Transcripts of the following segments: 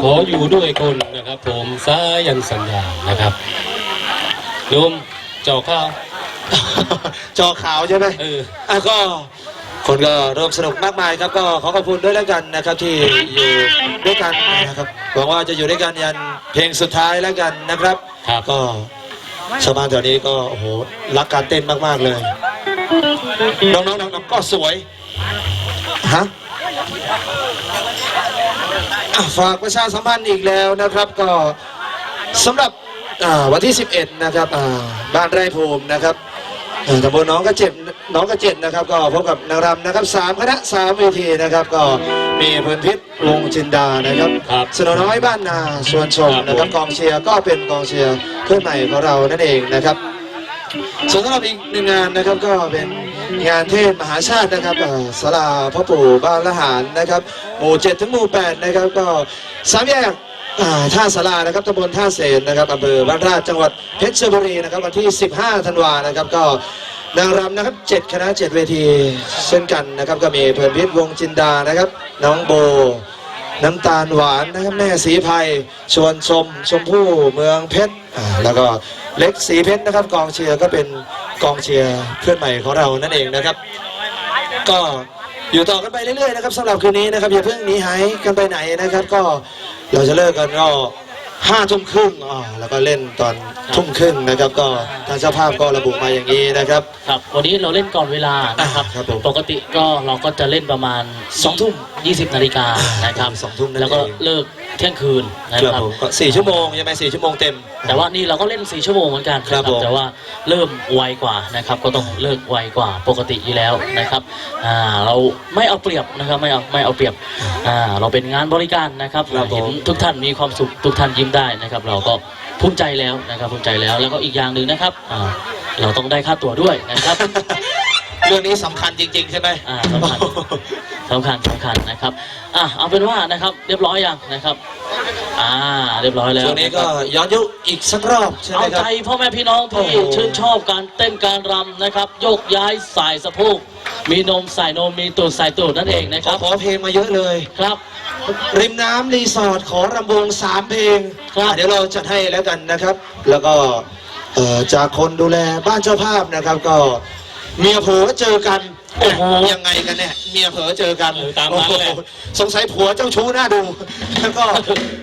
ขออยู่ด้วยคนนะครับ ผมสายันสัญญานะครับโยมเจาะข้าวจอขาวใช่ไหมเอออะก็คนก็เริ่มสนุกมากมายครับ ก็ขอขอบคุณด้วยแล้วกันนะครับ ที่อยู่ด้วยกันนะครับหวังว่าจะอยู่ด้วยกันยันเพลงสุดท้ายแล้วกันนะครับ ครับก็ชาวบ้านแถวนี้ก็โอ้โหรักการเต้นมากๆเลยน้องๆน้องๆก็สวยฮะอะ ฝากประชาสัมพันธ์อีกแล้วนะครับ ก็สำหรับอ่าวันที่ 11 นะครับอ่าบ้านไร่ภูมินะครับอ่าตำบลหน้องกระเจ็ดหน้องกระเจ็ดนะครับ ก็พบกับนางรำนะครับสามคณะสามเวทีนะครับ ก็มีเพลินพิษวงจินดานะครับครับสโนน้อยบ้านนาส่วนชมครับนะครับผมกองเชียร์ก็เป็นกองเชียร์เพื่อนใหม่ของเรานั่นเองนะครับ ส่วนสำหรับอีกหนึ่งงานนะครับก็เป็นงานเทศมหาชาตินะครับเอ่อศาลาพ่อปู่บ้านละหารนะครับ หมู่เจ็ดถึงหมู่แปดนะครับก็สามแยกท่าสารานะครับตำบลท่าเสนนะครับอำเภอบ้านราชจังหวัดเพชรบุรีนะครับวันที่ 15 ธันวานะครับก็นางรำนะครับเจ็ดคณะเจ็ดเวทีเช่นกันนะครับก็มีเพลินพิษวงจินดานะครับ น้องโบ น้ำตาลหวานนะครับแม่สีไพรชวนชม ชมพู่เมืองเพชรแล้วก็เล็กสีเพชรนะครับ กองเชียร์ก็เป็นกองเชียร์เพื่อนใหม่ของเรานั่นเองนะครับ ก็ อยู่ต่อกันไปเรื่อยๆนะครับสำหรับคืนนี้นะครับอย่าเพิ่งหนีหายกันไปไหนนะครับ ก็เราจะเลิกกันก็ ห้าทุ่มครึ่งอ่าแล้วก็เล่นตอนทุ่มครึ่งนะครับ ก็ทางเจ้าภาพก็ระบุมาอย่างนี้นะครับ ครับ วันนี้เราเล่นก่อนเวลานะครับ อ่าครับผมปกติก็เราก็จะเล่นประมาณสองทุ่ม20นาฬิกานะครับสองทุ่มนั่นเองแล้วก็เลิกเที่ยงคืนนะคครัรับบผมก็สี่ชั่วโมงใช่ไหมสี่ชั่วโมงเต็ม แต่ว่านี่เราก็เล่น 4 ชั่วโมงเหมือนกันครับนะผมแต่ว่าเริ่มไวกว่านะครับ ก็ต้องเลิกไวกว่าปกติอยู่แล้วนะครับอ่าเราไม่เอาเปรียบนะครับไม่เอาไม่เอาเปรียบอ่าเราเป็นงานบริการนะครับครับผม เห็นทุกท่านมีความสุขทุกท่านยิ้มได้นะครับ เราก็ภูมิใจแล้วนะครับภูมิใจแล้วแล้วก็อีกอย่างหนึ่งนะครับอ่าเราต้องได้ค่าตั๋วด้วยนะครับ เรื่องนี้สำคัญจริง ๆ ใช่ไหมอ่าสำคัญ สำคัญสำคัญนะครับอะเอาเป็นว่านะครับเรียบร้อยยังนะครับ อ่า เรียบร้อยแล้วช่วงนี้ก็ย้อนยุคอีกสักรอบใช่ไหมเอาครัใจบพ่อแม่พี่น้องที่โอ้โห ชื่นชอบการเต้นการรำนะครับ โยกย้ายสายสะโพกมีนมใส่นมมีตูดใส่ตูดนั่นเองนะขคอรับ ขอเพลงมาเยอะเลย ครับ ริมน้ำรีสอร์ทขอรำวงสามเพลงครับอะเดี๋ยวเราจัดให้แล้วกันนะครับ แล้วก็เอ่อจากคนดูแลบ้านเจ้าภาพนะครับ ก็เมียผัวเจอกันโอ้โหยังไงกันเนี่ยเมียเผลอเจอกันเออตามนั้นแหละโอ้โสงสัยผัวเจ้าชู้หน้าดู แล้วก็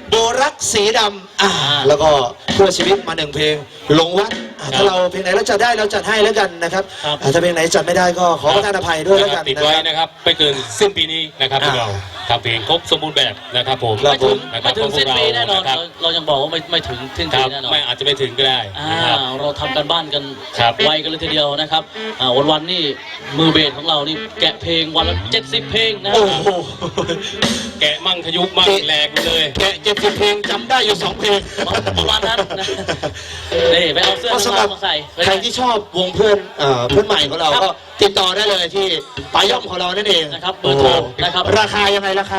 โบรักสีดำอ่า แล้วก็เพื่อชีวิตมาหนึ่งเพลงหลงวัดอ่าถ้าเราเพลงไหนเราจัดได้เราจัดให้แล้วกันนะครับครับอ่าถ้าเพลงไหนจัดไม่ได้ก็ขอประทานอภัยด้วยแล้วกันติดนะไว้ครับนะครับ ไปเกินสิ้นปีนี้นะครับพวกเรา อ่าทำเพลงครบสมบูรณ์แบบนะครับผมครับไม่ถึงนะคไม่รับถึงสิ้นปีแน่นอนครับเราเรายังบอกว่าไม่ไม่ถึงสิ้นคปีรับแน่นอนไม่อาจจะไม่ถึงก็ได้อ่านะครับ เราทำกันบ้านกันครับไวกันเลยทีเดียวนะครับอ่าวันวันๆนี่มือเบสของเรานี่แกะเพลงวันละเจ็ดสิบเพลงนะคโอ้รับโหแกะมั่งขยุกมั่งแหลกเลย แกะเจ็ดสิบเพลงจำได้อยู่สองเพลงประมาณนั้นนะนี่ไปเอาเสื้อก็สำหรับมาใส่ ใครที่ชอบวงเพื่อนเอ่อเพื่อนใหม่ของเราครับ ก็ ติดต่อได้เลยที่ปาย่อมของเรานั่นเองนะครับเบอร์โทรนะครับราคายังไงล่ะครับ